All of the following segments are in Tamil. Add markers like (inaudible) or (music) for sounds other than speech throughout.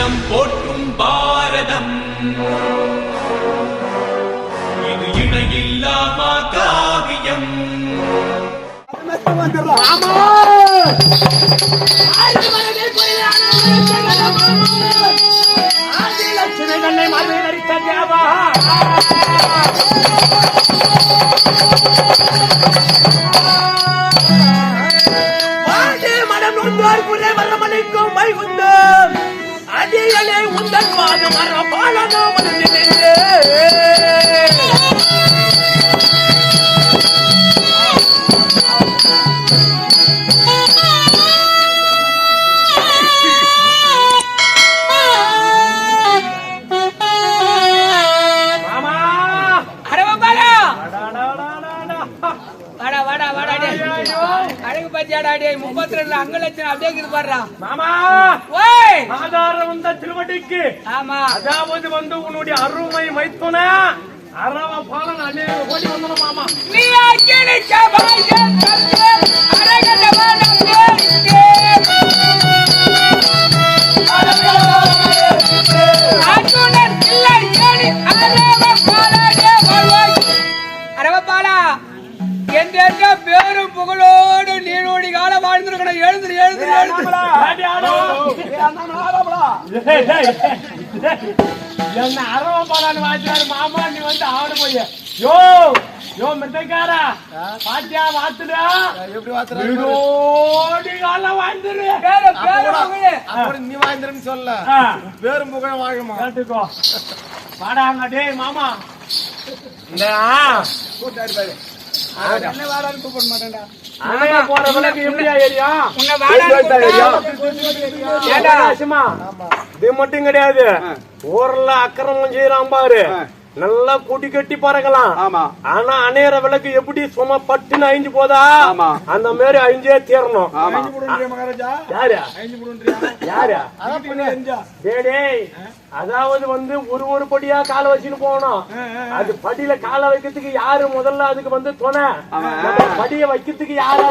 அகிலம் போற்றும் பாரதம். இது இணையில்லாமா காவியம் மனம் நொந்தார் வாழ மர பாலனோ வந்து மாமா அரவபாலா வாடா வாடா வாடா. அழகு பத்தியாடா முப்பத்தி ரெண்டு அங்க லட்சம் அப்படியே இருக்குது பாடுறா மாமா! ஓய்! ஆதாரம் வந்த திருவடிக்கு. ஆமா. அதாவது வந்து உன்னுடைய அருமை மைத்துன அரவ பாலன் அநேக கோடி வந்தன மாமா. நீ அக்கினி சபாய காலம் வாழ்ந்திருக்கணும் எழுந்து எழுந்து எழுந்து ஏடி ஆடோ? ஏய், ஏய், ஏய். என்ன அரவ பாலன் வாத்தியாரு மாமா நீ வந்து ஆடு போய். யோ யோ மெத்தைக்காரா. பாத்தியா வாத்துடா. எப்படி வாத்துறா? விடோடி காலம் வாழ்ந்துரு பேரு பேரு புகழு. அப்படி நீ வாழ்ந்துருன்னு சொல்ல. பேரும் புகழும் வாழுமா? கேட்டுக்கோ. வாடாங்க டேய் மாமா. இந்த. கூட்டாடி பாரு. என்ன வாடான்னு கூப்பிட மாட்டேன்டா. இது மட்டும் கிடையாது. ஊர்ல அக்கிரமம் செய்யறான் பாரு. நல்லா குடி கட்டி பறக்கலாம். ஆமா. ஆனா அணையற விளக்கு எப்படி சும்மா பட்டுன்னு அழிஞ்சு போதா? ஆமா. அந்த மாதிரி அழிஞ்சே தீரணும். யாரு? யாரு? அதாவது வந்து ஒரு ஒரு படியா கால வச்சுன்னு போகணும். அது படியில கால வைக்கிறதுக்கு யாரு முதல்ல அதுக்கு வந்து துணை? படிய வைக்கிறதுக்கு யாரு?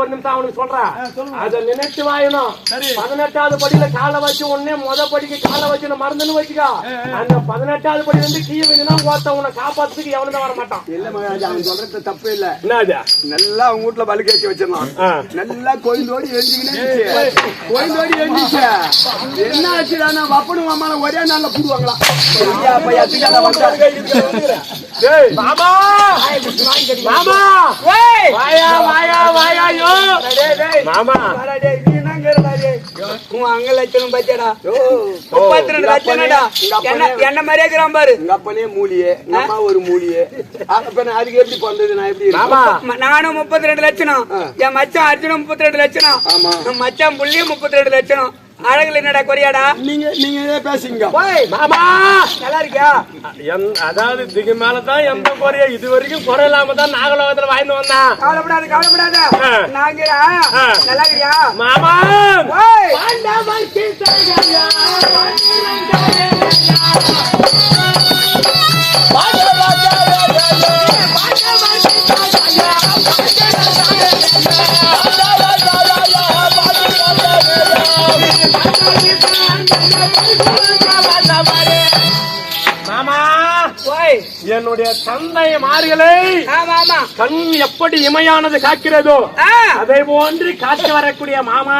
ஒரு நிமிஷம் அவனுக்கு சொல்றேன் அத நினைச்சு வாயணும். பதினெட்டாவது படியில கால வச்சு உடனே முத படிக்கு கால வச்சு மறந்துன்னு வச்சுக்கோ. அந்த பதினெட்டாவது படி வந்து கீழே வந்துன்னா ஒருத்த உன்னை காப்பாத்துறதுக்கு எவனும் வர மாட்டான் இல்ல மகாராஜா அவன் சொல்றது தப்பு இல்ல. நல்லா அவங்க வீட்டுல வலுக்கு ஏற்றி வச்சிடலாம். நல்லா கோயிலோடி எரிஞ்சுக்கினே கோயிலோடி எரிஞ்சிச்சு. என்ன ஆச்சுடா வப்பனும் மாமால ஒரே நாள்ல டேய், மாமா! மாமா! வாயா வாயா வாயா யோ! மாமா! உன் அங்க லட்சணம் பத்தியாடா? முப்பத்தி ரெண்டு லட்சம்டா என்ன என்ன மாதிரியே இருக்கிறான் பாரு? எங்க அப்பனே மூலியே அம்மா ஒரு மூலியே அதுக்கு எப்படி பண்றது நான் எப்படி நானும் முப்பத்தி ரெண்டு லட்சணம் என் மச்சான் அர்ஜுனும் முப்பத்தி ரெண்டு. என் மச்சான் புள்ளியும் முப்பத்தி ரெண்டு லட்சம் அழகுல என்னடா குறையாடா நீங்க நீங்க இதே பேசுங்க ஓய் மாமா நல்லா இருக்கியா என்- அதாவது இதுக்கு மேலதான் எந்த குறைய இது வரைக்கும் குறை இல்லாம தான் நாகலோகத்துல வாய்ந்து வந்தான் கவலைப்படாத கவலைப்படாத ஆ. நல்லா இருக்கியா மாமா ஓய் என்னுடைய தந்தை மார்களை கண் எப்படி இமையானது காக்கிறதோ அதை போன்று காத்து வரக்கூடிய மாமா.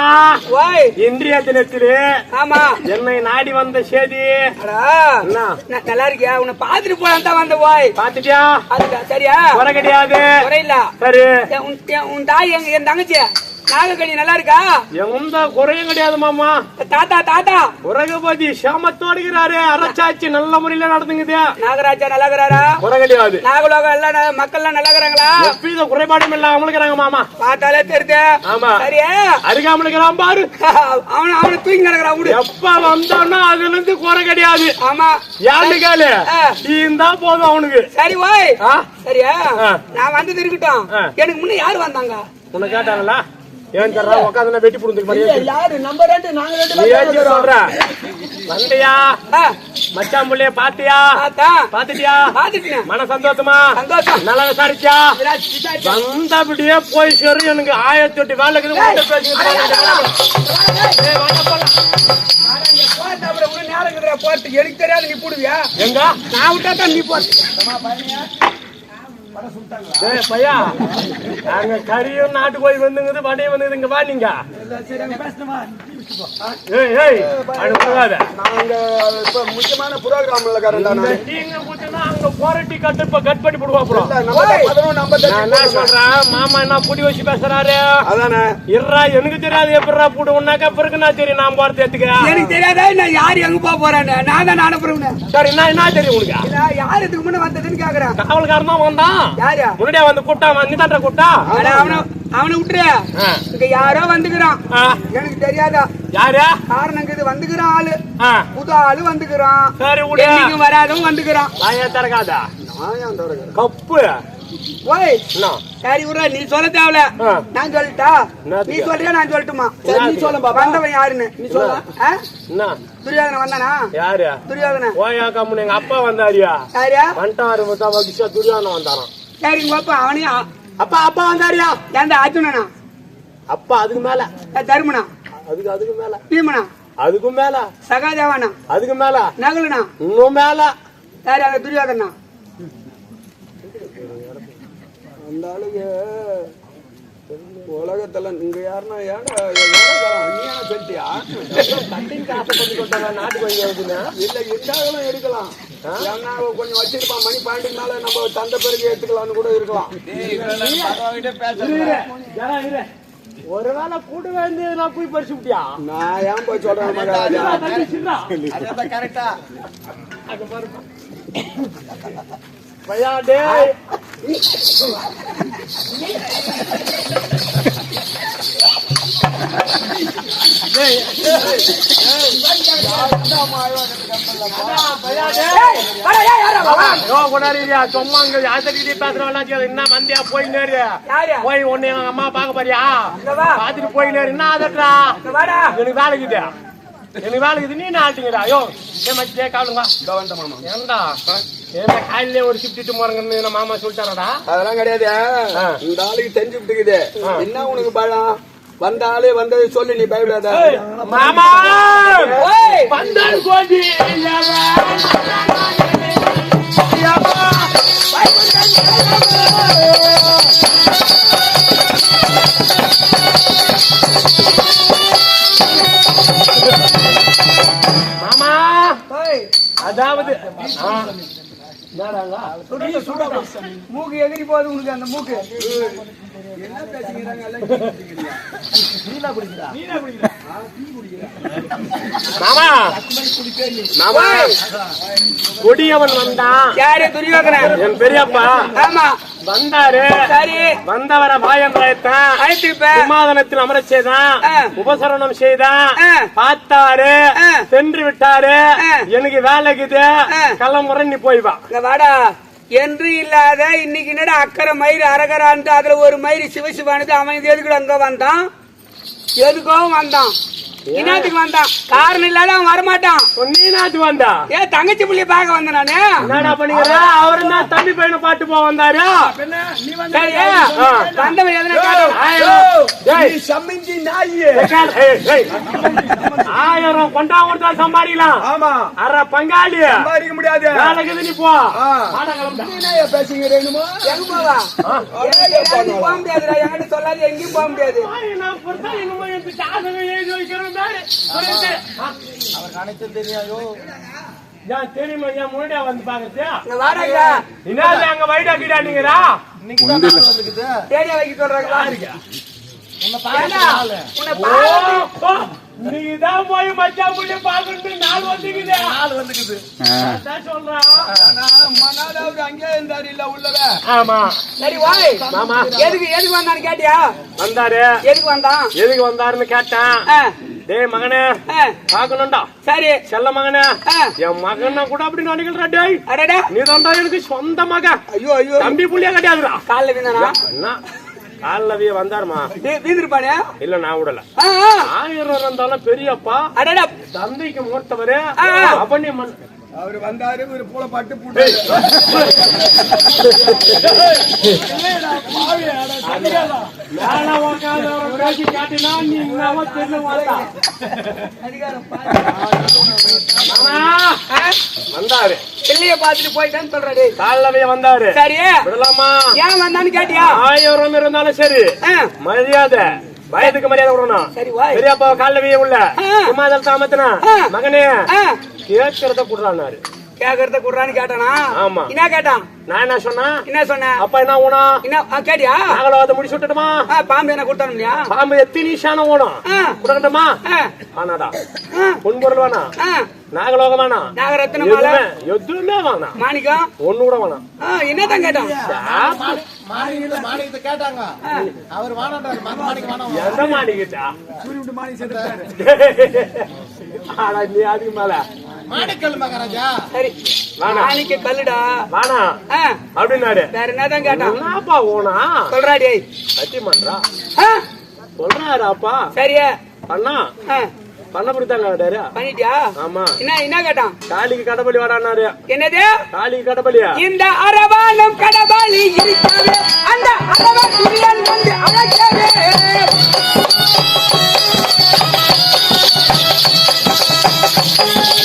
ஓய் இன்றைய தினத்திலே ஆமா. என்னை நாடி வந்த செய்தி ந- நல்லா இருக்கியா? உன்னை பாத்துட்டு போலாம் தான் வந்த ஓய் பாத்துட்டியா சரியா? குறை கிடையாது. குறையில சரி. உன் தாய் எங்க என் தங்கச்சி நாகக்கணி நல்லா இருக்கா? எந்த குறையும் கிடையாது மாமா. தாத்தா தாத்தா. உரகபதி சாமத்தோடுகிறாரு அரச்சாட்சி நல்ல முறையில நடந்துங்குது. நாகராஜா நல்லா இருக்கிறாரா? குறை கிடையாது நாகலோகம் எல்லாம் மக்கள் எல்லாம் நல்லா இருக்கிறாங்களா? எவ்வித குறைபாடும் இல்லாம இருக்கிறாங்க மாமா. பார்த்தாலே தெரியுது. ஆமா. சரியா. அருகாமல் இருக்கிறான் பாரு. (laughs) அவன அவனை தூங்கி கிடக்குறான் விடு. எப்ப வந்தானோ அதுல இருந்து குறை கிடையாது. ஆமா. யாரு கேளு. இருந்தா போதும் அவனுக்கு. சரி ஓய்? சரியா. நான் வந்தது இருக்கட்டும். எனக்கு முன்ன யாரு வந்தாங்க? உன்னை கேட்டாங்களா? ஏன் தர்றா? உட்காந்து வெட்டி புடுந்துக்கு யாரு? நம்பர் ரெண்டு நாங்க ரெண்டு சொல்ற? வந்தியா? மச்சான் புள்ளைய பாத்தியா? பாத்துட்டியா? மன சந்தோஷமா? சந்தோஷம். நல்லா விசாரிச்சா வந்தபடியே போய் சரி எனக்கு ஆயிரத்தி எட்டு வேலை போட்டு. எனக்கு தெரியாது நீ போடுவியா? எங்க? நான் விட்டா தான் நீ போட்டு. பையா நாங்க கறியும் நாட்டு கோழி வந்துங்குது வடையும் வந்துங்குது இங்க வா நீங்க. ஏய் ஏய் அது போகாத. நாங்க இப்ப முக்கியமான புரோகிராம்ல நான். டீங்க போச்சுன்னா அங்க போராட்டி கட்டு இப்ப கட் பண்ணி போடுவா நான் என்ன சொல்றேன்? மாமா என்ன புடி வச்சு பேசுறாரு? அதானே. இருறா எனக்கு தெரியாது எப்படிடா போடுவோம்னாக்கா பிறகு நான் தெரியும் நான் போறது ஏத்துக்க எனக்கு தெரியாதா நான் யார் எங்க போக போறேன்னு? நான் தான் அனுப்புறேன் சரி என்ன என்ன தெரியும் உனக்கு? யார் இதுக்கு முன்ன வந்ததுன்னு கேக்குறேன். காவல்காரன் தான் வந்தான்? யாரு? முன்னாடியே வந்து கூட்டா நீ தான்டா கூட்டா அவனை அவனை விட்டுரு. இங்க யாரோ வந்துக்கிறான். எனக்கு தெரியாதா? யாரு? காரணம் இது வந்துக்கிறான் ஆளு. புது ஆளு வந்துக்கிறான். சரி விடு. வராதவன் வந்துக்கிறான். வாயா திறக்காத. நான் கப்பு. ஓய். சரி விடுறா. நீ சொல்ல தேவல. நான் சொல்லட்டா? நீ சொல்றியா? நான் சொல்லட்டுமா? நீ சொல்லு பாப்பா. வந்தவன் யாருன்னு? நீ சொல்ல துரியோதனன் வந்தானா? யாரு? துரியோதனன். ஓயா கம்முனு எங்க அப்பா வந்தாரியா? யாரியா வகிஷா துரியானம் வந்தாராம். சரி உங்க அப்பா அவனையும் அப்பா அப்பா வந்தாரியா? எந்த அர்ஜுனனா? அப்பா அதுக்கு மேல. ஏ, தருமனா? அதுக்கு அதுக்கு மேல. பீமனா? அதுக்கும் மேல. சகாதேவனா? அதுக்கு மேல. நகுலனா? இன்னும் மேல. யாரு அந்த துரியோதனா? அந்த ஆளுங்க உலகத்துல இங்க யாருன்னா சொல்லிட்டியா? நாட்டுக்கு இல்ல இருந்தாலும் எடுக்கலாம். ஏன்னா கொஞ்சம் வச்சிருப்பான். மணி பாயிண்ட்டுக்கு மேல நம்ம தந்த பிறகு எடுத்துக்கலாம்னு கூட இருக்கலாம். ஒருவேளை கூட வந்து நான் போய் பறிச்சு விட்டியா? நான் ஏன் போய் சொல்றேன் மகாராஜா பையா டேய். சும்மா அங்க யாத்திரிக்கிட்டே பேசுறவங்க என்ன வந்தியா போய் நேரு யாரு போய் உன்னை எங்க அம்மா பாக்க போறியா. பாத்துட்டு போய் நேரு என்ன வாடா எனக்கு வேலைக்குது எனக்கு வேலைக்குது நீ நாட்டுங்கடா ஐயோ ஏ மச்சே காலுங்க மாமா ஏன்டா என்ன காலையிலே ஒரு ஷிஃப்ட் போறங்கன்னு மாமா சொல்லிட்டாரடா அதெல்லாம் கிடையாது. இந்த ஆளுக்கு தெரிஞ்சு விட்டுக்குது என்ன உனக்கு பயம் வந்த ஆளு வந்தது சொல்லு நீ பயப்படாத மாமா! ஓய் பந்தல் கோடி மாமா! ஓய் அதாவது? மூக்கு எகிரி போகுது உனக்கு அந்த மூக்கு. மாமா! மாமா! கொடியவன் வந்தான். யாரு துரியோதனன் என் பெரியப்பா. ஆமா. வந்தாரு. சரி. வந்தவரை அழைத்துப்ப சிம்மாதனத்தில் அமர செய்தான். உபசரணம் செய்தான். பார்த்தாரு. சென்று விட்டாரு. எனக்கு வேலைக்குது. ஆ. கிளம்புற நீ போய் வாடா. என்று இல்லாத இன்னைக்கு என்னடா அக்கறை மயிறு அரகரான்ட்டு அதுல ஒரு மயிறு சிவசிவானது அவன் எதுக்கு அங்க வந்தான்? எதுக்கோ வந்தான். என்னத்துக்கு வந்தான் காரணம் இல்லாத அவன் வரமாட்டான். நீ நாட்டு வந்தா? ஏ தங்கச்சி புள்ளிய பார்க்க வந்தேன் நானு. என்னடா பண்ணிக்கிற? அவரு தான் தம்பி பையனை பாட்டு போக வந்தாரு. வந்தவன் எதனா சம்மிஞ்சி நாயி. ஆயிரம் கொண்டா கொடுத்தா சம்பாதிக்கலாம். ஆமா. அரை பங்காளி. சம்பாதிக்க முடியாது. வேலைக்குது நீ போ. போவா? எங்கேயும் போக முடியாதுடா. என்கிட்ட சொல்லாது எங்கேயும் போக முடியாது. ஏன் தெரியுமா? ஏன் முன்னாடியே வந்து வாடாங்க என்னது அங்க வைடா கீடா நீங்கடா தேடியா வைக்க சொல்றாங்களா? நீதான் போய் மச்சான் புள்ளி பாக்குறது நாள் வந்துக்குது. நாள் வந்துக்குது. சொல்றான் அங்கே இருந்தாரு இல்ல உள்ளவே ஆமா. சரி வாய். மாமா. எதுக்கு எதுக்கு வந்தான்னு கேட்டியா? வந்தாரு. எதுக்கு வந்தான்? எதுக்கு வந்தாருன்னு கேட்டேன். டேய் மகனே பாக்கணும்டா சரி. செல்ல மகனே. என் மகனை கூட அப்படி நினைக்கிறா டேய். அடடா. நீ தான்டா எனக்கு சொந்த மகன் ஐயோ ஐயோ. தம்பி புள்ளியா கிடையாதுடா காலைல வீந்தானா என்ன காலில் வீ வந்தாருமா? வீந்திருப்பானே? இல்ல நான் விடல. ஆ, ஆ. ஆயிரம் இருந்தாலும் பெரியப்பா அடடா. தந்தைக்கு மூத்தவரு ஆ. அவனே மன் அவரு வந்தாரு இவரு பூல பட்டு பூட்டு. வந்தாரு. பிள்ளைய பார்த்துட்டு போயிட்டேன்னு சொல்ற டேய். காலைலவே வந்தாரு. சரி. விடலாமா? ஏன் வந்தான்னு கேட்டியா? ஆயிரம் இருந்தாலும் சரி. மரியாதை. வயதுக்கு மரியாதை வாய். பெரியப்பா காலைலவே உள்ள ஆ. சும்மா அதில் தாமத்தினா. மகனே கேட்கறத குடுறான்னாரு. கேக்குறத குடுறான்னு கேட்டானா? ஆமா. என்ன கேட்டான் நான் என்ன சொன்னா? என்ன சொன்ன? அப்பா என்ன ஊனா? என்ன கேட்டியா? நாகலவாத முடிச்சு விட்டுட்டுமா? பாம்பு என்ன கொடுத்தானு இல்லையா? பாம்பு எத்தி நிஷான ஓடும் ஆ. கொடுக்கட்டுமா? ஆனாடா பொன்பொருள் வேணாம் ஆ, நாகலோகம் வேணாம் நாகரத்ன மாலை. எதுவுமே வேணாம் மாணிக்கம்? ஒண்ணு கூட வேணாம் என்னதான் கேட்டான் மாணிக்கத்தை கேட்டாங்க. அவர் மக மாணிக்க வானம் எந்த மாடிக்கிட்டா சூரியவிட்டு மாணி செத்துட்டாரு ஆனா நீ அதுக்கு மேல. மாணிக்கல் மகாராஜா. சரி. மாணிக்க கல்லுடா. ஆ, அப்படின்னாரு வேற என்னதான் கேட்டான் என்னப்பா ஓனா? சொல்றா டேய் சத்தி பண்றா ஆ, சொல்றாரு அப்பா சரி அண்ணா பண்ண பிடித்தாங்க பண்ணிட்டியா? ஆமா. என்ன என்ன கேட்டான்? காளிக்கு கடபலி வாடான்னாரு. என்னது? காளிக்கு கடபலியா? இந்த அரவானம் கடபாளி இருக்கவே அந்த அரவ துரியன் வந்து அழைக்கவே இந்த அரவானம்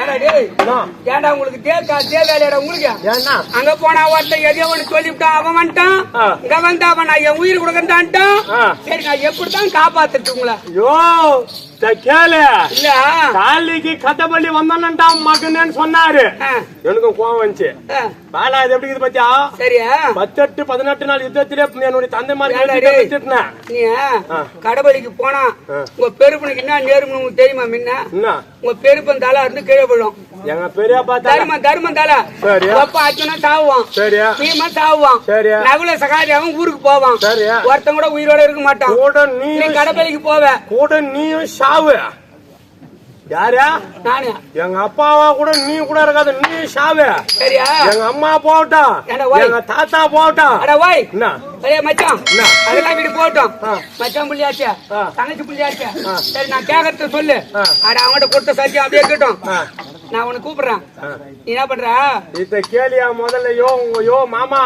ஏன்டா உங்களுக்கு தேக்கா உங்களுக்கு? ஏன்னா? அங்க போனா ஒருத்தன் எதையோ ஒண்ணு சொல்லிவிட்டான் அவன் வந்துட்டான். இங்க வந்தா அவன் நான் என் உயிர் கொடுக்கறான்ட்டான் ஆ. சரி நான் எப்படித்தான் காப்பாத்துட்டு உங்களை? யோ இத கேளு. இல்ல காளிக்கு கதபலி வந்தானண்டா மகனேன்னு சொன்னாரு. ஆ, எனக்கும் கோவம் வந்துச்சு. பாலா இது எப்படி இருக்குது பாத்தியா? சரியா? பத்தெட்டு பதினெட்டு நாள் யுத்தத்திலே என்னுடைய தந்தை மாதிரி? வச்சிருந்தேன். நீ கடவுளுக்கு போனா. உங்க பெருப்பனுக்கு என்ன நேரும்னு உங்களுக்கு தெரியுமா முன்ன? உங்க பெருப்பன் தலை இருந்து கீழே விழும். எங்க பெரியப்பா தர்மம் தர்மம் தலை. அப்பா அச்சனா சாவுவான். சரியா. பீமா சாவுவான். சரி. நகுல சகாரியாவும் ஊருக்கு போவான். சரி. ஒருத்தன் கூட உயிரோட இருக்க மாட்டான். கூட நீ கடப்பலிக்கு போவ. கூட நீயும் சாவு. யாரா? நானு. எங்க அப்பாவா கூட நீ கூட இருக்காது நீ சாவு. சரியா? எங்க அம்மா போகட்டும்? எங்க தாத்தா போகட்டும். அட ஓய். என்ன? மச்சான்? அதெல்லாம் வீடு போட்டோம் ஆ. மச்சான் புள்ளியாச்சே. தங்கச்சி புள்ளியாச்சே? சரி நான் கேக்குறத சொல்லு. அட அவன்கிட்ட கொடுத்த சத்தியம் அப்படியே இருக்கட்டும். நான் உன்னை கூப்பிடுறேன். நீ என்ன பண்ற? இத கேளியா முதல்ல யோ உங்க யோ மாமா.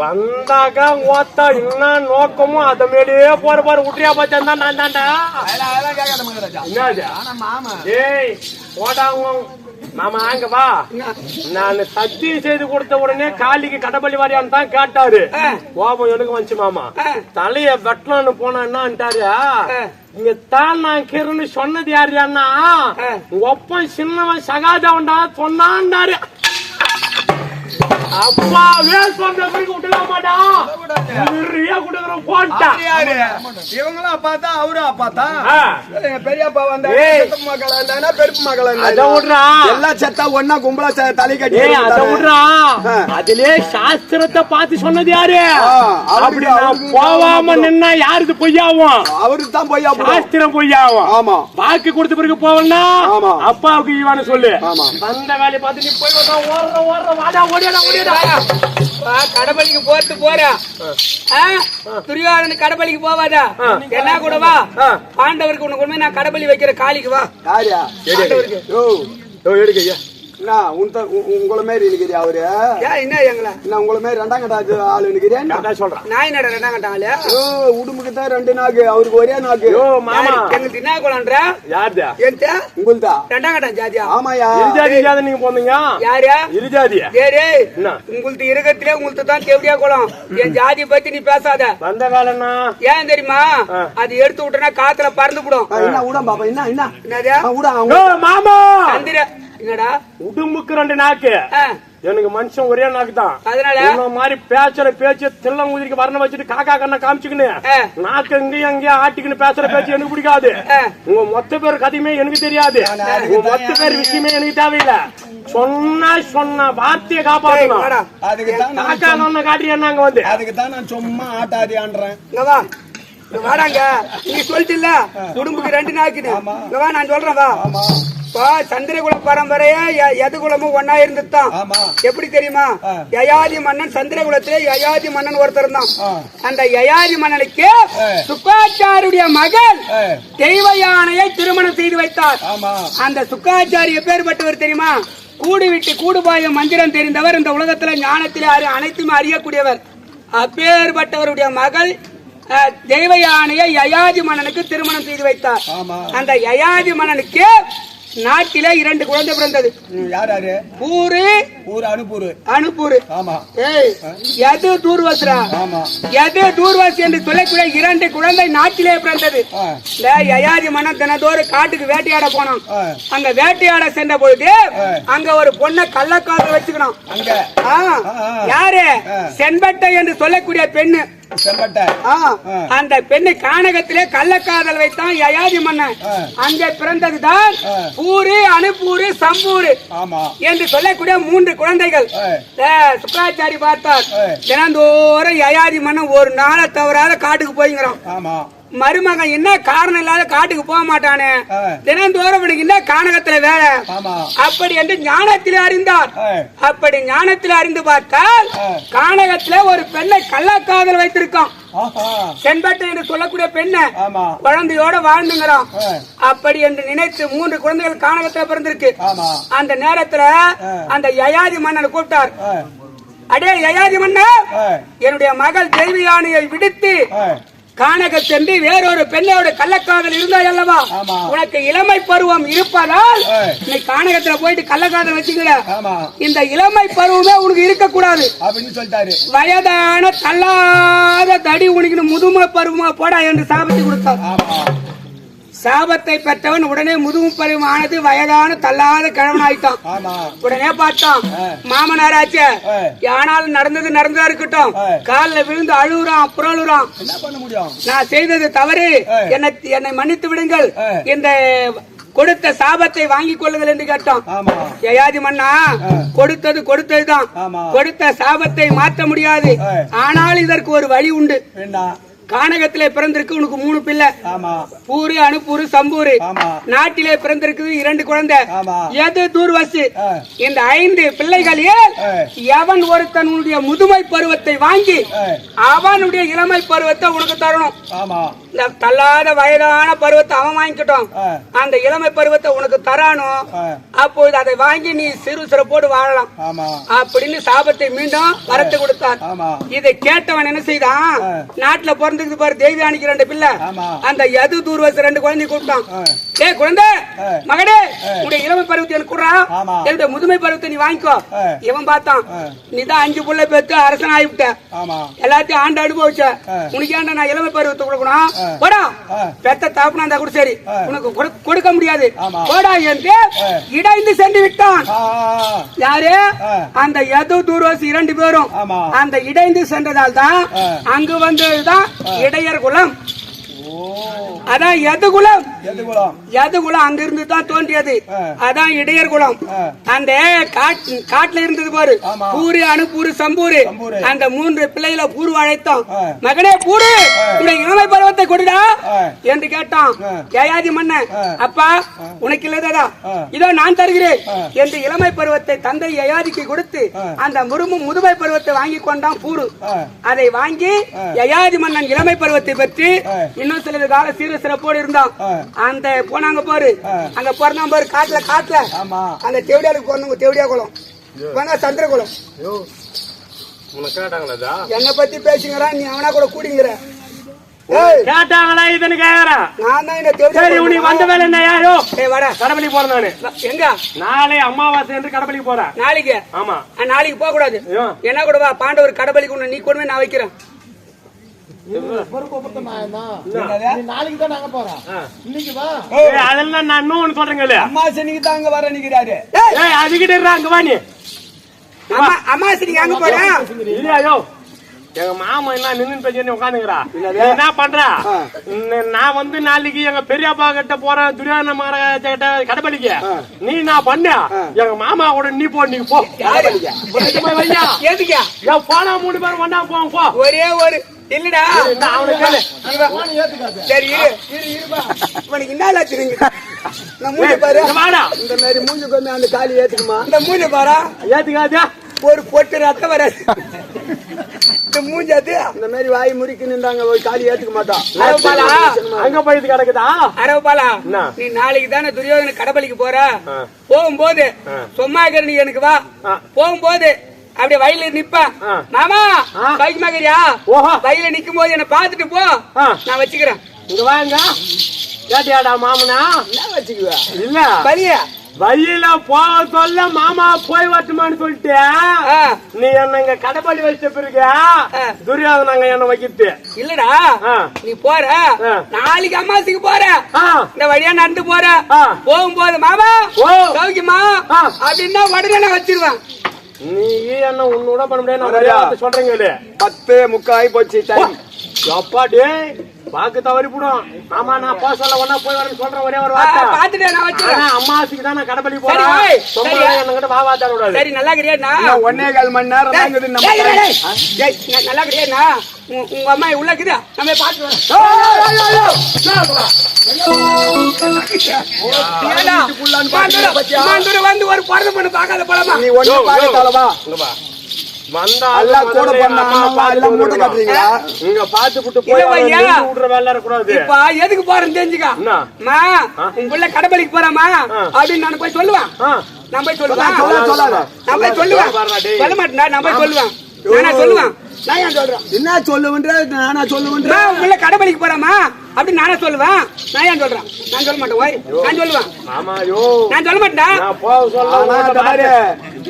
வந்தாக்க ஓத்தா என்ன நோக்கமோ அத மேலேயே போற பாரு. விட்டுறியா பாச்சா நான் தான்டா மாமா. ஏய் உன் மாமா அங்க வா? நான் சத்தியம் செய்து கொடுத்த உடனே காலிக்கு கடப்பள்ளி வாரியான்னு தான் கேட்டாரு. கோபம் எனக்கு வந்துச்சு மாமா. தலைய வெட்டலான்னு போனா என்னன்ட்டாரு ஆ. இங்க தான் நான் கிருன்னு சொன்னது யாரு அண்ணா ஆ. ஒப்பன் சின்னவன் சகாதவன்டா சொன்னான்டாரு அப்பாவே சொன்ன போய் விட்டுக்க மாட்டான் நிறைய கொடுக்குற போட்டான் யாரு இவங்களும் பார்த்தா அவரும் பார்த்தா ஆ. எங்க பெரியப்பா வந்தா மக்கள் வந்தானா பெருப்பு மக்கள் அத வந்தானா விடுறா. எல்லாம் செத்தா ஒன்னா கும்பலா தலை கட்டி அத. விடுறா. ஆ. அதிலே சாஸ்திரத்தை பார்த்து சொன்னது யாரு? அப்படி போவாம தான் நின்னா யாருக்கு பொய்யாவும்? அவருக்கு தான் போய் அப்புறம் சாஸ்திரம் பொய்யாவும். ஆமா. வாக்கு கொடுத்த பிறகு போவனா. அப்பாவுக்கு ஈவான்னு சொல்லு. அந்த வேலையை பார்த்து நீ போய் ஓடுற ஓடுற வாடா ஓடிடா ஓடிடா வா, கடப்பலிக்கு போறது போற ஆ? துரியோதனன் கடப்பலிக்கு போவாதா. என்ன கூட வா. பாண்டவருக்கு உனக்கு உண்மை நான் கடப்பலி வைக்கிற காளிக்கு வா. யாரியா பாண்டவருக்கு. யோ யோ, எடுக்க ஐயா என்ன உங்களை மாரி இருக்கிறியா அவரு? ஏன் என்ன எங்களை? என்ன உங்களை மாரி ரெண்டாம் கட்டாச்சு ஆளு என்ன? கரெக்டா சொல்றான். நாய் நட ரெண்டாம் உடம்புக்கு தான் ரெண்டு நாக்கு அவருக்கு ஒரே நாக்கு. மாமா. எங்களுக்கு என்ன குளம்ன்ற யாருதா? எந்த உங்களுதா? ரெண்டாம் கட்டம் ஜாதியா? ஆமாயா. இருஜாதி நீங்க போனீங்க யாரு? இருஜாதியா? டேய் என்ன? உங்களுக்கு இருக்கத்திலே உங்களுக்கு தான் தேவடியா குளம். என் ஜாதி பத்தி நீ பேசாத. வந்த வேலைன்னா ஏன் தெரியுமா. அது எடுத்து விட்டனா காத்துல பறந்து போடும். ஆ, என்ன விட பாப்பா என்ன என்ன என்னது? ஆ, விட அவங்க யோ மாமா! சந்திர என்னடா? உடம்புக்கு ரெண்டு நாக்கு. எனக்கு மனுஷன் ஒரே நாக்கு தான் அதனால? உன்ன மாதிரி பேச்சுற பேச்சு தில்லம் குதிரைக்கு வரண வச்சுட்டு காக்கா கண்ண காமிச்சுக்கின்னு. நாக்கு எங்கேயும் அங்கேயும் ஆட்டிக்கின்னு பேசுற பேச்சு எனக்கு பிடிக்காது. உங்க மொத்த பேர் கதையுமே எனக்கு தெரியாது. உங்க மொத்த பேர் விஷயமே எனக்கு தேவையில்ல. சொன்னா சொன்ன வார்த்தையை வாடா. அதுக்கு தான் காட்டுறியா அங்க வந்து. அதுக்கு தான் நான் சும்மா ஆட்டாதி வாடாங்க. நீ சொல்லிட்டுல உடம்புக்கு ரெண்டு நாக்குது. வா நான் சொல்றேன் வா. ஆமா. பா சந்திரகுல பரம்பரையா எ- எது குலமும் ஒன்னா இருந்துதான். எப்படி தெரியுமா. யயாதி மன்னன் சந்திரகுலத்திலே யயாதி மன்னன் ஒருத்தர் தான். அந்த யயாதி மன்னனுக்கு. சுக்காச்சாரியுடைய மகன் ஆ. தெய்வ யானையை திருமணம் செய்து வைத்தார். அந்த சுக்காச்சாரி எப்பேற்பட்டவர் தெரியுமா? கூடு விட்டு கூடுபாய மந்திரம் தெரிந்தவர் இந்த உலகத்துல ஞானத்திலே அனைத்துமே அறியக்கூடியவர். அப்பேற்பட்டவருடைய மகள் தெய்வ யானையை யயாதி மன்னனுக்கு திருமணம் செய்து வைத்தார். அந்த யயாதி மன்னனுக்கு நாட்டிலே இரண்டு குழந்தை பிறந்தது. யார் யாரு? பூரு ஊர் அனுப்பூரு அனுப்பூரு ஆமா. ஏய் எது தூர்வஸ்ரா ஆமா. எது தூர்வாசி என்று சொல்லக்கூடிய இரண்டு குழந்தை நாட்டிலே பிறந்தது. இந்த யயாதி மன்னன் தினத்தோறும் காட்டுக்கு வேட்டையாட போனான். ஆ, அங்க வேட்டையாட சென்ற பொழுது. அங்க ஒரு பொண்ணை கள்ளக்காதல் வச்சுக்கணும் அங்க. யாரு. செண்பட்டை என்று சொல்லக்கூடிய பெண்ணு. அந்த பெண்ணு கானகத்திலே கள்ளக்காதல் வைத்தான் யயாதி மன்னன். அங்கே பிறந்ததுதான். பூரு அனுப்பூரு சம்பூரு என்று சொல்லக்கூடிய மூன்று குழந்தைகள். சுக்கராச்சாரி பார்த்தார். தினந்தோறும் யயாதி மன்னன் ஒரு நாளை தவறாத காட்டுக்கு போய்ங்கிறான். ஆமா. மருமகன் என்ன காரணம் இல்லாத காட்டுக்கு போக மாட்டானே. தினந்தோறும் என்ன கானகத்துல வேலை? அப்படி என்று ஞானத்தில் அறிந்தார். அப்படி ஞானத்தில் அறிந்து பார்த்தால் ஆ. கானகத்துல ஒரு பெண்ணை கள்ளக்காதல் வைத்திருக்கான். செண்பட்டை என்று சொல்லக்கூடிய பெண்ணை குழந்தையோட வாழ்ந்துங்கிறான். ஆ. அப்படி என்று நினைத்து மூன்று குழந்தைகள் கானகத்துல பிறந்திருக்கு. அந்த நேரத்துல. அந்த யயாதி மன்னனை கூப்பிட்டார். அடே யயாதி மன்னா என்னுடைய மகள் தேவி யானையை விடுத்து கானக வேறொரு பெண்ணோட கள்ளக்காதல் இருந்தாய் அல்லவா. உனக்கு இளமை பருவம் இருப்பதால். நீ கானகத்துல போயிட்டு கள்ளக்காதல் வச்சுக்கிற இந்த இளமை பருவமே உனக்கு இருக்க கூடாது அப்படின்னு சொல்லிட்டாரு. வயதான தள்ளாத தடி உனக்கு முதுமை பருவமா போடா என்று சாபத்தை கொடுத்தார் சாபத்தை பெற்றவன் உடனே முதுமை பருவம் ஆனது வயதான தள்ளாத கிழவன் ஆயிட்டான் உடனே பார்த்தான் ஆ. மாமனாராச்சே ஆ. ஆனாலும் நடந்தது நடந்ததா இருக்கட்டும். காலில் விழுந்து அழுகுறான் புரளுறான் நான் செய்தது தவறு. என்னை என்னை மன்னித்து விடுங்கள். இந்த கொடுத்த சாபத்தை வாங்கிக் கொள்ளுங்கள் என்று கேட்டான் யயாதி மன்னா. கொடுத்தது கொடுத்ததுதான். கொடுத்த சாபத்தை மாற்ற முடியாது. ஆனால் இதற்கு ஒரு வழி உண்டு கானகத்திலே பிறந்திருக்கு உனக்கு மூணு பிள்ளை. பூரு அணுப்பூரு சம்பூரு. நாட்டிலே பிறந்திருக்குது இரண்டு குழந்தை. எது தூர்வசு. இந்த ஐந்து பிள்ளைகளில் ஆ. எவன் ஒருத்தனுடைய முதுமை பருவத்தை வாங்கி. அவனுடைய இளமை பருவத்தை உனக்கு தரணும். இந்த தள்ளாத வயதான பருவத்தை அவன் வாங்கிக்கட்டும். அந்த இளமை பருவத்தை உனக்கு தரானோ. அப்போது அதை வாங்கி நீ சிறு சிறப்போடு வாழலாம். அப்படின்னு சாபத்தை மீண்டும் வரத்து கொடுத்தார் ஆமா. இதை கேட்டவன் என்ன செய்தான். நாட்டுல பிறந்தது பாரு தேவியானிக்கு ரெண்டு பிள்ளை. அந்த யது தூர்வசு ரெண்டு குழந்தை கூப்பிட்டான். டேய் குழந்தை ஆ. மகனே உடைய இளமை பருவத்தை எனக்கு குடுறா. என்னுடைய முதுமை பருவத்தை நீ வாங்கிக்கோ. இவன் பார்த்தான். நீ தான் அஞ்சு புள்ள பெத்து அரசன் ஆகிவிட்ட எல்லாத்தையும் ஆண்டு அனுபவிச்ச. உனக்கு ஏன்டா நான் இளமை பருவத்தை கொடுக்கணும். போடா. பெத்த தாப்புனா இருந்தா கூட சரி. உனக்கு கொடு- கொடுக்க முடியாது. போடா என்று. இடைந்து சென்று விட்டான் யாரு. அந்த யது தூர்வாசி இரண்டு பேரும். அந்த இடைந்து சென்றதால் தான். அங்கு வந்ததுதான் இடையர் குலம் ஓ அதான் எது குலம் எது குலம் குலம் அங்கிருந்து தான் தோன்றியது. அதான் இடையர் குலம். அந்த காட்- காட்டுல இருந்தது பாரு. பூரு அணுப்பூரு சம்பூரு. அந்த மூன்று பிள்ளைகளை பூரு அழைத்தோம். மகனே பூரு. உடைய இளமை பருவத்தை கொடுடா. என்று கேட்டான் ஆ. ஏயாதி மன்னன். அப்பா உனக்கு இல்லதா. இதோ நான் தருகிறேன். என்று இளமை பருவத்தை தந்தை யயாதிக்கு கொடுத்து. அந்த முருமு முதுமை பருவத்தை வாங்கி கொண்டான் பூரு. அதை வாங்கி. யயாதி மன்னன் இளமை பருவத்தை பெற்று. இன்னும் சிறிது கால சீர சிறப்போடு இருந்தான். அந்த போனாங்க பாரு. அங்க பிறந்தான் பாரு காட்டுல காட்டுல. ஆமா. அந்த தேவடியாளுக்கு பிறந்தவங்க தேவடியா குளம் வேணா சந்திர குளம் உனக்கு கேட்டாங்களா என்னை பத்தி பேசுங்கிறான் நீ அவனா கூட கூடிங்கிற. ஏய். கேட்டாங்களா இதுன்னு கேக்குறேன் நான் தான் இந்த சரி உனக்கு வந்த வேலை என்ன? யாரோ ஏய் வாடா. கடப்பள்ளி போறேன் நானு. எங்க? நாளை அமாவாசை என்று போறேன். நாளைக்கு? ஆமா. நாளைக்கு போக கூடாது? என்ன கூட வா பாண்டவர் கடபலிக்கு ஒண்ணு நீ கொண்டு நான் வைக்கிறேன். அதெல்லாம் நான் இன்னும் சொல்றேங்க இல்லையா அம்மா சனிக்கு தான் அங்க வர நிக்கிறாரு. அதுகிட்ட அங்க வா நீ. அம்மா அம்மா சரி அங்க போறேன் இல்லையா எங்க மாமா என்ன நின்னு பேசி உட்காந்துக்கிறா. என்னது? நீ என்ன பண்ற? நான் வந்து நாளைக்கு எங்க பெரியப்பா கிட்ட போறேன் மகாராஜா கிட்ட கடபலிக்க. ஆ. நீ நான் பண்ண. எங்க மாமா கூட நீ போ நீ போ. போனா மூணு பேரும் ஒண்ணா போவோம் போ. ஒரே ஒரு இல்லடா. சரி இவனுக்கு என்ன லட்சணங்க இந்த மூஞ்ச பாரு. இந்த மாதிரி மூஞ்சி கொண்டு அந்த காலி ஏத்துக்குமா? இந்த மூஞ்ச பாரா. ஏத்துக்காதா. ஒரு பொட்டு ரத்தம் வராது. (laughs) இந்த மூஞ்ச அது. இந்த மாதிரி வாய் முறிக்கு நின்றாங்க ஒரு காலி ஏத்துக்க மாட்டான் அரவப்பாலா அங்க போயிட்டு கிடக்குதா? அரவப்பாலா என்ன? நீ நாளைக்கு தானே துரியோதன கடபலிக்கு போற. போகும்போது. சும்மா இருக்கிற நீ எனக்கு வா. ஆ. போகும்போது அப்படியே வயல்ல நிப்ப ஆ. மாமா ஆ. பைக்குமாக்கறியா ஓஹோ. வயல்ல நிக்கும் போது என்ன பாத்துட்டு போ. நான் வச்சுக்கிறேன் இங்க வாங்க கேட்டியாடா மாமனா என்ன வச்சுக்குவ இல்ல பலியா வழியில போக சொல்ல மாமா போய் வரட்டுமான்னு சொல்லிட்டு. நீ என்ன இங்க கடப்பள்ளி வச்ச பிறகு. துரியோதனாங்க என்ன வைக்கிட்டு இல்லடா. நீ போற. நாளைக்கு அம்மாசிக்கு போற. இந்த வழியா நடந்து போற. போகும்போது மாமா ஓ. சௌக்கியமா. அப்படின்னா உடனே நான் வச்சிருவேன் நீ என்ன உன்னோட பண்ண முடியாது. சொல்றேங்க பத்து முக்காய் போச்சு அப்பா டேய். வாக்கு தவறி போடும். ஆமா நான் போக சொல்ல ஒன்னா போய் வரேன்னு சொல்றேன் ஒரே ஒரு வார்த்தை. பாத்துட்டு நான் வச்சிருவேன் ஆனா அம்மாசிக்கு தான் நான் கடப்பள்ளி சரி, போறேன். சரியா? என்கிட்ட வா வா தர சரி நல்லா இன்னும் ஒன்னே கால் மணி நேரம் தான் இருக்குது நம்ம டேய், நல்லா கிடையாதுண்ணா உ- உங்க அம்மா உள்ள இருக்குதா. நம்ம பாத்து வரோம் வந்து ஒரு பிறந்த பொண்ணு பார்க்காத போலாமா நீ ஒண்ணு வா. வந்தா எல்லாம் கூட முதல்ல எங்க பண்ணா அம்மா எல்லாம் மூட்டை விடணும். கட்டுறீங்களா? இங்க பாத்து புட்டு இல்ல போய் பையா. நின்று விடுற வேலை இருக்கக்கூடாது. இப்ப எதுக்கு போறேன்னு தெரிஞ்சுக்கா. என்ன? மா உன் புள்ள கடபலிக்கு போறாமா. அப்படின்னு நான் போய் சொல்லுவேன். நான் போய் சொல்லுவேன். நான் போய் சொல்லுவேன். சொல்ல மாட்டேன்டா நான் போய் சொல்லுவேன். நானா சொல்லுவேன். நான் சொல்றேன்? என்ன சொல்லுவன்ற நானா சொல்லுவன்ற? உள்ள கடபலிக்கு போறாமா? அப்படின்னு நானே சொல்லுவேன். நான் ஏன் சொல்றேன்? நான் சொல்ல மாட்டேன் ஓய் நான் சொல்லுவேன். நான் சொல்ல மாட்டேன்.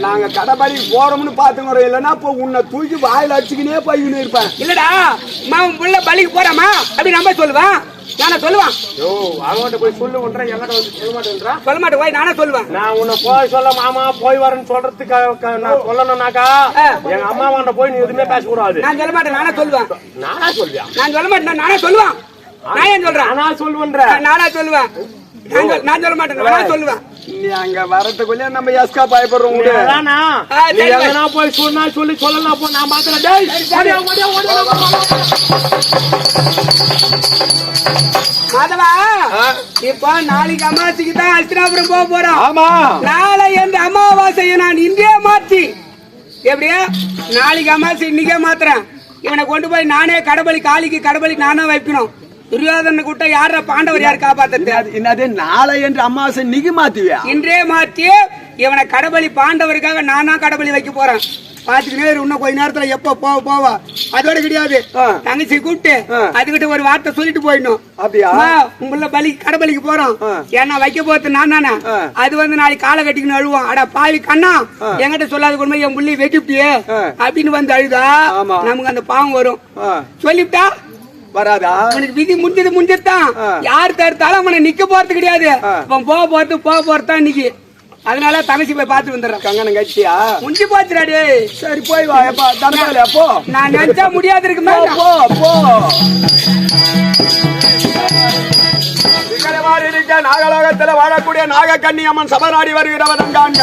நாங்க கடைப்படிக்கு போறோம்னு பாத்துக்கிறோம் இல்லைன்னா இப்போ உன்னை தூக்கி வாயில அடிச்சுக்கினே போய்கின்னு இருப்பேன். இல்லடா அம்மா உன் புள்ள பலிக்கு போறாமா அப்படி நம்ம சொல்லுவேன். நானே சொல்லுவேன். யோ அவன்கிட்ட போய் சொல்லு ஒன்றா என்கிட்ட வந்து சொல்ல மாட்டேன்றா? சொல்ல மாட்டேன் ஓய் நானே சொல்லுவேன். நான் உன்னை போய் சொல்ல மாமா போய் வரேன்னு சொல்றதுக்கு நான் சொல்லணும்னாக்கா. எங்க அம்மா உன்ட்ட போய் நீ எதுவுமே பேசக்கூடாது. நான் சொல்ல மாட்டேன் நானே சொல்லுவேன். நானா சொல்வியா நான் சொல்ல மாட்டேன் நானே சொல்லுவேன். நான் ஏன் சொல்றேன்? நானா சொல்லுவன்ற நானா சொல்லுவேன். நான் சொல்- நான் சொல்ல மாட்டேன் நானா சொல்லுவேன். நீ அங்க வரதுக்குள்ளே நம்ம எஸ்கா பயப்படுறோம் நீ விடு. அதானா? ஆ, நீ சரி, எங்கனா போய் சொன்னா சொல்லி சொல்லலாம் போ நான் ஓடியா. மாதவா இப்போ நாளைக்கு அமாவாசைக்கு தான் அஸ்தினாபுரம் போக போறோம். ஆமா. நாளை அமாவாசையை நான் இன்றே மாத்தி எப்படியா நாளைக்கு அமாவாசை இன்னைக்கே மாத்துறேன். இவனை கொண்டு போய் நானே கடபலி காளிக்கு கடபலி நானே வைக்கணும் துரியோதன கூட்ட யார பாண்டவர் யார் காப்பாத்துறது அது என்னது நாளை என்று அமாவாசை நிகி மாத்துவியா இன்றே மாத்தி இவனை கடபலி பாண்டவருக்காக நானா கடபலி வைக்க போறேன் பாத்துக்கிட்டே இன்னும் கொஞ்ச நேரத்துல எப்ப போவ போவா அதோட கிடையாது. தங்கச்சி கூப்பிட்டு. அதுகிட்ட ஒரு வார்த்தை சொல்லிட்டு போயிடணும் அப்படியா உங்கள பலி கடபலிக்கு போறோம். ஏன்னா வைக்க போறது நான் தானே. அது வந்து நாளைக்கு காலை கட்டிக்கணும் அழுவோம் அட பாவி கண்ணா. என்கிட்ட சொல்லாத கொண்டு என் புள்ளி வெட்டிவிட்டியே ஆ. அப்படின்னு வந்து அழுதா. நமக்கு அந்த பாவம் வரும் சொல்லிவிட்டா வராதா? அவனுக்கு விதி முடிஞ்சது முடிஞ்சதுதான். யார் தடுத்தாலும் அவனை நிக்க போறது கிடையாது. அவன் போக போறது போக போறதுதான் இன்னைக்கு. அதனால தங்கச்சி போய் பார்த்து வந்துடுறேன். கங்கணம் கட்டியா முடிஞ்சு போச்சுடா டேய். சரி போய் வா. எப்பா தண்டவாளி அப்போ நான் நினைச்சா முடியாது இருக்கு போ மேல போ. போ இருக்க நாகலோகத்துல வாழக்கூடிய நாகக்கண்ணி அம்மன் சபநாடி வருகிறவன் காண்க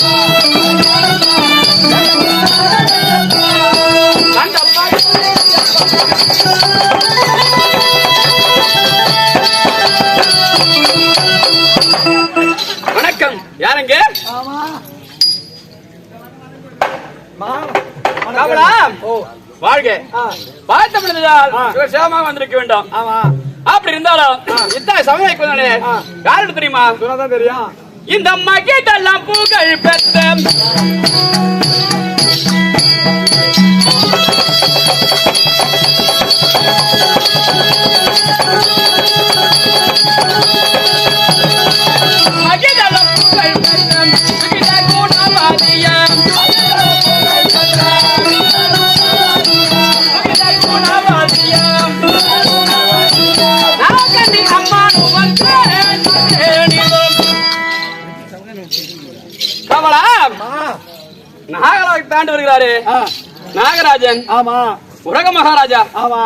வணக்கம். யாருங்க வாழ்க. பார்த்த பொழுதுதான் சிவசேமாக வந்திருக்க வேண்டும். ஆமா. அப்படி இருந்தாலும் இத்தனை சமயம் யாருக்கு தெரியுமா? சொன்னாதான் தெரியும். இந்த மகிதெல்லாம் புகழ் பெற்ற மகிதெல்லாம் புகழ் நாகராஜ் தாண்டி வருகிறாரு. நாகராஜன். ஆமா. உலக மகாராஜா. ஆமா.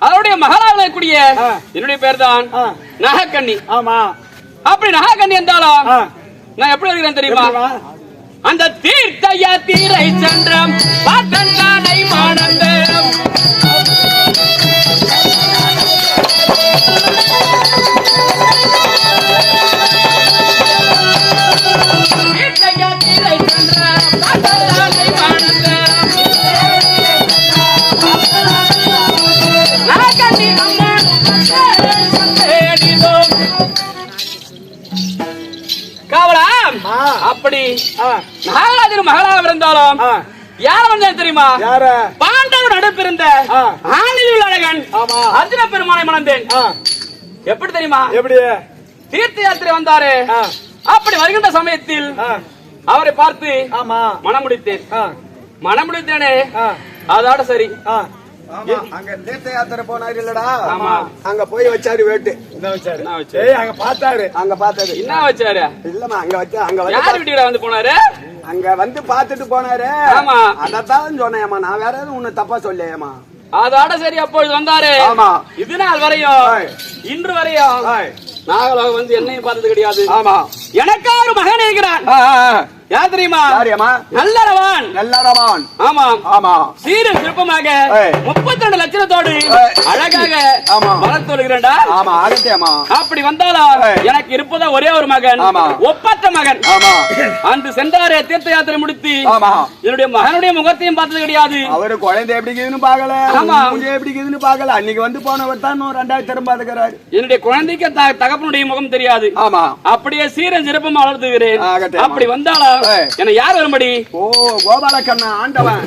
அவருடைய மகாராஜா கூடிய என்னுடைய பேர் தான். நாகக்கண்ணி. ஆமா. அப்படி நாகக்கண்ணி இருந்தாலும் ஆ. நான் எப்படி இருக்கிறேன் தெரியுமா? அந்த தீர்த்தைய தீரை சென்றம் பார்த்தனை மானந்தம் காவலா அப்படி. நாகராஜன் மகளாக இருந்தாலும் யார் வந்தேன் தெரியுமா? யார? பாண்டவர் நடுப்பிருந்த ஆ. ஆணிலுள்ள அழகன். ஆமா. அர்ஜுன பெருமானை மணந்தேன். எப்படி தெரியுமா? எப்படி? தீர்த்த யாத்திரை வந்தாரு. அப்படி வருகின்ற சமயத்தில் அவரை பார்த்து ஆமா. மனம் முடித்தேன். மனம் முடித்தேனே. அதோட சரி. ஆமா, அங்க தீர்த்த யாத்திரை போனாரு இல்லடா. அங்க போய் வச்சாரு வேட்டு? ஏய் அங்க பார்த்தாரு. அங்க பார்த்தது என்ன வச்சாரு? இல்லம்மா அங்க வச்சு அங்க வந்து யார் வீட்டுக்கு வந்து போனாரு? அங்க வந்து பாத்துட்டு போனாரு. ஆமா. அதத்தான் சொன்னேம்மா. நான் வேற எதுவும் உன்னை தப்பா சொல்லேம்மா அதோட சரி அப்பொழுது வந்தாரு. ஆமா. இது நாள் வரையும். இன்று வரையும். நாகலோகம் வந்து என்னையும் பார்த்தது கிடையாது. ஆமா. எனக்கா ஒரு மகன் இருக்கிறான். யார் தெரியுமா யாரியம்மா நல்லறவான் நல்லரவான் ஆமா ஆமா சீரும் சிறப்பமாக ஏய். முப்பத்தி ரெண்டு லட்சத்தோடு ஏய். அழகாக ஆமா. வளர்த்து வருகிறேன்டா ஆமா ஆகட்டேம்மா அப்படி வந்தாலும் ஏய். எனக்கு இருப்பதா ஒரே ஒரு மகன் ஆமா. ஒப்பற்ற மகன் ஆமா அன்று சென்றாரே தீர்த்த யாத்திரை முடித்து ஆமா என்னுடைய மகனுடைய முகத்தையும் பார்த்தது கிடையாது அவரு குழந்தை எப்படி இருக்குதுன்னு பாக்கல ஆமா. எப்படி இருக்குதுன்னு பாக்கல அன்னைக்கு வந்து போனவர் தான் ரெண்டாயிரத்தி திரும்ப இருக்கிறாரு என்னுடைய குழந்தைக்கு தகப்பனுடைய முகம் தெரியாது ஆமா அப்படியே சீரம் சிறப்பமா வளர்த்துகிறேன். அப்படி வந்தாலும் ஏய். என்னை யார் வரும்படி? ஓ கோபாலக்கண்ணா ஆண்டவன்.